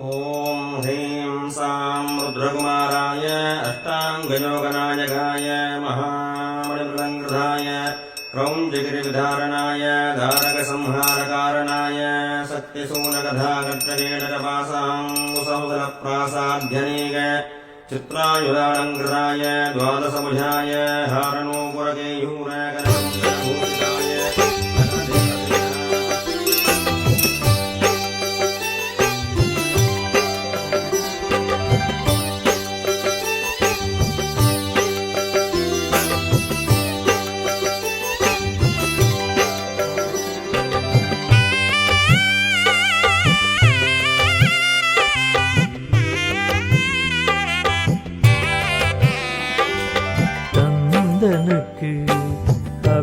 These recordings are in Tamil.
ॐ ह्रीं सां रुद्रकुमाराय अष्टाङ्गयोगनायकाय महामणिमृदङ्कृताय क्रौञ्जगिरिविधारणाय धारकसंहारकारणाय सत्यसूनकथाकर्तकेटपासाङ्गुसौदलप्रासाध्यनेक चित्रायुधालङ्कृताय द्वादशभुजाय हारणोपुरकेयूरकनकभूषिताय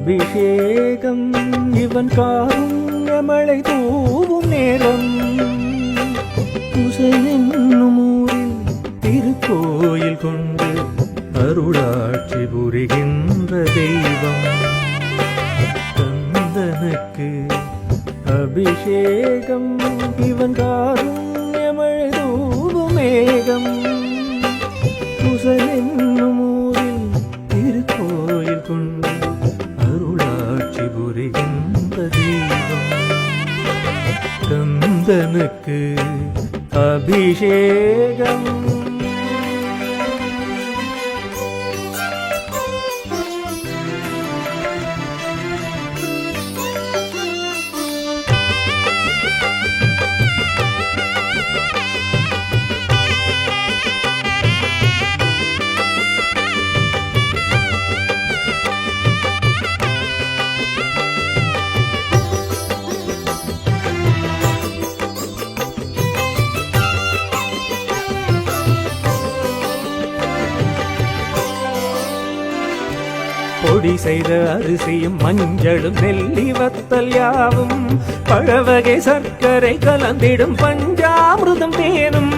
அபிஷேகம். இவன் காருண்யமழை தூவும் நேரம். என்னும் ஊரில் திருக்கோயில் கொண்டு அருளாட்சி புரிகின்ற தெய்வம். கந்தனுக்கு அபிஷேகம். இவன் காருண்யமழை தூவும் மேகம். குசலென்னும் ஊரில் கந்தனுக்கு அபிஷேகம். பொடி செய்த அரிசியும் மஞ்சளும் நெல்லி வத்தல் யாவும். பழவகை சர்க்கரை கலந்திடும் பஞ்சாமிருதம் தேனும்.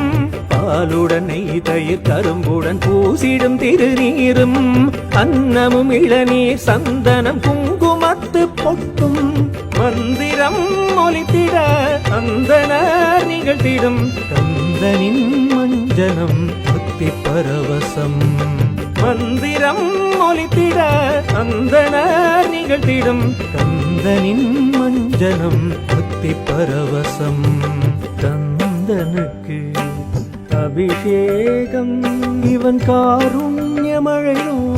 பாலுடன் நெய் தயிர் கரும்புடன் பூசிடும் திருநீரும். அன்னமும் இளநீர் சந்தனம் குங்குமத்து பொட்டும். மந்திரம் ஒலித்திட அந்தனர் நிகழ்த்திடும் கந்தனின் மஞ்சனம் பக்தி பரவசம். மந்திரம் ஒலித்திட அந்தனர் நிகழ்த்திடும் கந்தனின் மஞ்சனம் பக்தி பரவசம். கந்தனுக்கு அபிஷேகம் இவன் காருண்யமழையும்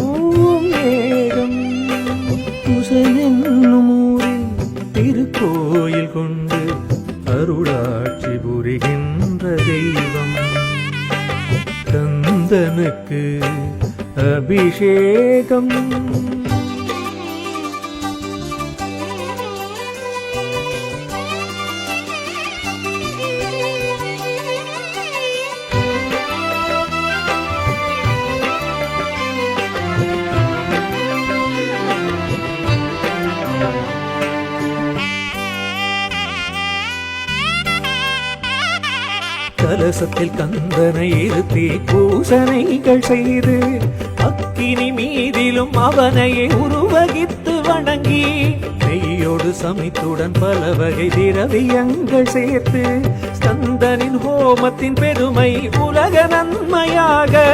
அபிஷேகம் கலசத்தில் கந்தனை இருத்தி பூசனைகள் செய்து அக்கினி மீதிலும் அவனையே உருவகித்து வணங்கி நெய்யோடு சமைத்துடன் பல வகை திரவியங்கள் சேர்த்து ஸ்கந்தனின் ஹோமத்தின் பெருமை உலக நன்மையாக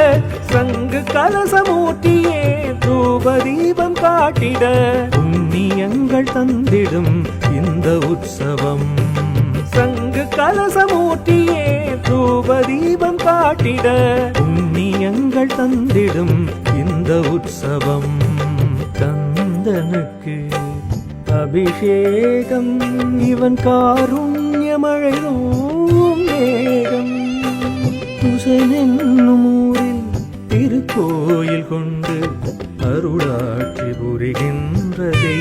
சங்கு கலசமூட்டியே தூப தீபம் காட்டிட புண்ணியங்கள் தந்திடும் இந்த உற்சவம். கலசமூட்டியே தூப தீபம் காட்டிட புண்ணியங்கள் தந்திடும் இந்த உற்சவம். கந்தனுக்கு அபிஷேகம் இவன் காருண்யமழையும் மேகம். குசனென்னும் ஊரில் திருக்கோயில் கொண்டு அருளாட்சி புரிகின்றதை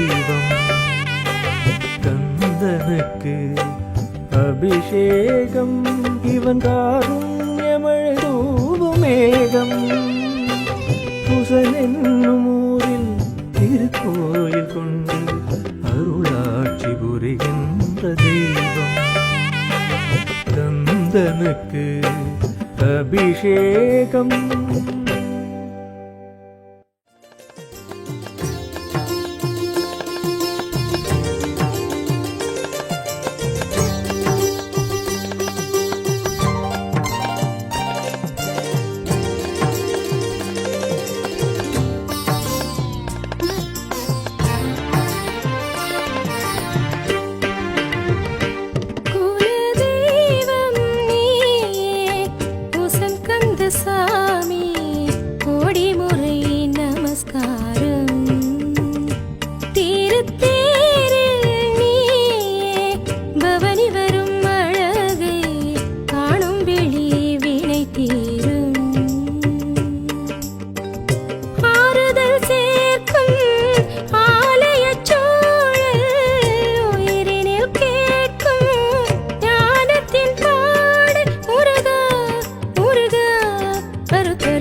அபிஷேகம். இவன் காருண்யமழைதூவும் மேகம் குசனென்னும்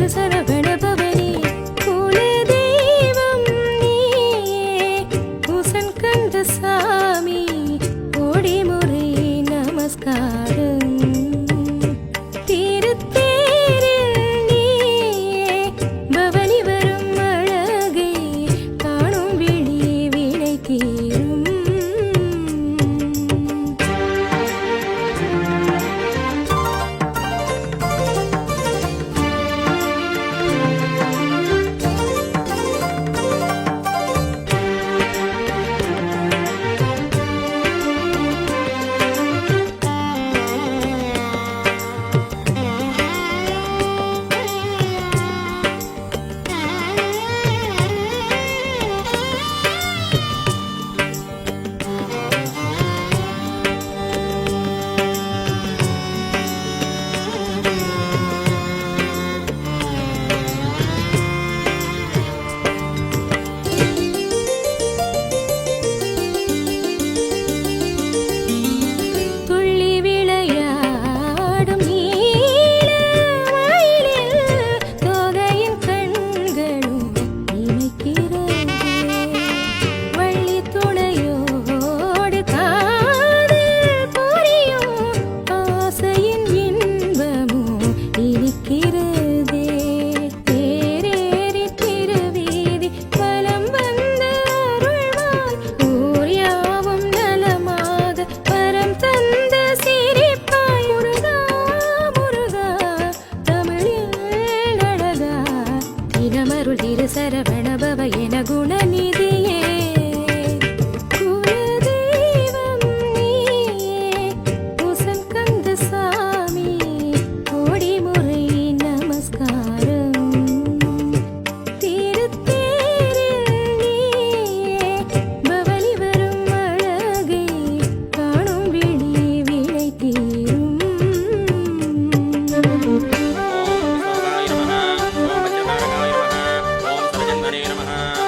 சரசரவன் श्रीगुरुभ्यश्वभगवते नमः